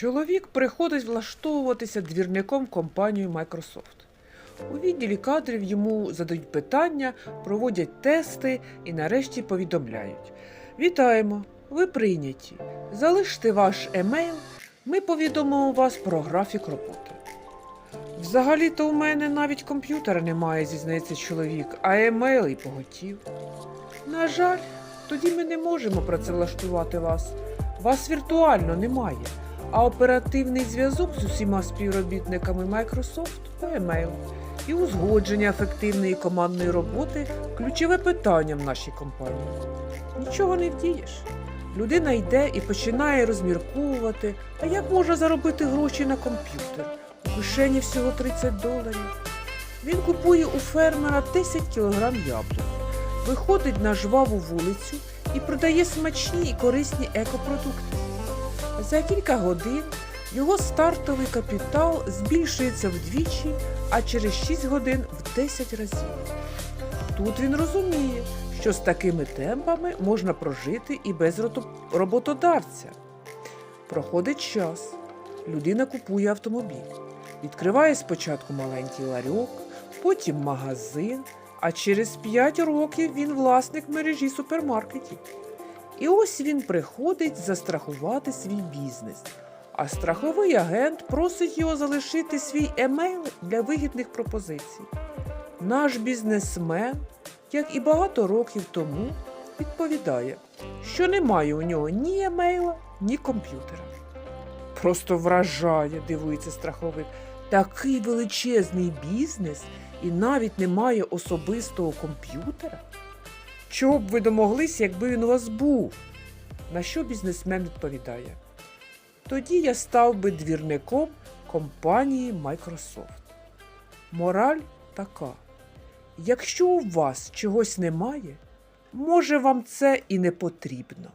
Чоловік приходить влаштовуватися двірником в компанію Microsoft. У відділі кадрів йому задають питання, проводять тести і нарешті повідомляють: Вітаємо! Ви прийняті. Залиште ваш емейл, ми повідомимо вас про графік роботи. Взагалі-то у мене навіть комп'ютера немає, зізнається чоловік, а емейл і поготів. На жаль, тоді ми не можемо працевлаштувати вас. Вас віртуально немає, а оперативний зв'язок з усіма співробітниками Microsoft по емейл і узгодження ефективної командної роботи ключове питання в нашій компанії. Нічого не вдієш. Людина йде і починає розмірковувати, а як можна заробити гроші на комп'ютер? У кишені всього 30 доларів. Він купує у фермера 10 кілограм яблук, виходить на жваву вулицю і продає смачні і корисні екопродукти. За кілька годин його стартовий капітал збільшується вдвічі, а через 6 годин в 10 разів. Тут він розуміє, що з такими темпами можна прожити і без роботодавця. Проходить час, людина купує автомобіль, відкриває спочатку маленький ларьок, потім магазин, а через 5 років він власник мережі супермаркетів. І ось він приходить застрахувати свій бізнес. А страховий агент просить його залишити свій емейл для вигідних пропозицій. Наш бізнесмен, як і багато років тому, відповідає, що немає у нього ні емейла, ні комп'ютера. Просто вражає, дивується страховик. Такий величезний бізнес і навіть немає особистого комп'ютера. Чого б ви домоглись, якби він у вас був? На що бізнесмен відповідає? Тоді я став би двірником компанії Microsoft. Мораль така: якщо у вас чогось немає, може вам це і не потрібно.